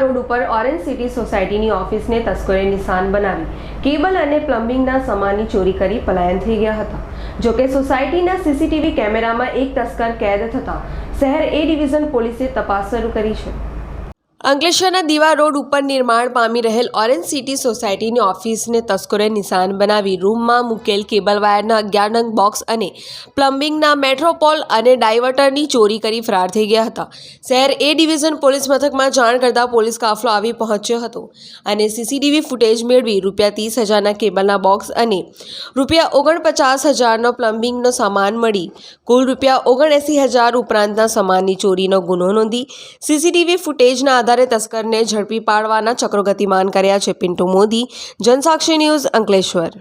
Road ઉપર orange city સોસાયટીની ઓફિસને તસ્કરે નિશાન બનાવી કેબલ અને પ્લમ્બિંગના સામાનની ચોરી કરી પલાયન થઈ ગયા હતા. જોકે સોસાયટીના સીસીટીવી કેમેરામાં એક તસ્કર કેદ થતા શહેર એ ડિવિઝન પોલીસે તપાસ શરૂ કરી છે. અંકલેશ્વરના દીવા રોડ ઉપર નિર્માણ પામી રહેલ ઓરેન્જ સિટી સોસાયટીની ઓફિસને તસ્કરોએ નિશાન બનાવી રૂમમાં મૂકેલ કેબલ વાયરના અગિયાર નંગ બોક્સ અને પ્લમ્બિંગના મેટ્રોપોલ અને ડાયવર્ટરની ચોરી કરી ફરાર થઈ ગયા હતા. શહેર એ ડિવિઝન પોલીસ મથકમાં જાણ કરતા પોલીસ કાફલો આવી પહોંચ્યો હતો અને સીસીટીવી ફૂટેજ મેળવી રૂપિયા ત્રીસ હજારના કેબલના બોક્સ અને રૂપિયા ઓગણપચાસ હજારનો પ્લમ્બિંગનો સામાન મળી. કુલ રૂપિયા ઓગણએંસી હજાર ઉપરાંતના સામાનની ચોરીનો ગુનો નોંધી સીસીટીવી ફૂટેજના આધારે તસ્કરને ઝડપી પાડવાના ચક્રો ગતિમાન કર્યા છે. પિન્ટુ મોદી જનસાક્ષી ન્યૂઝ અંકલેશ્વર.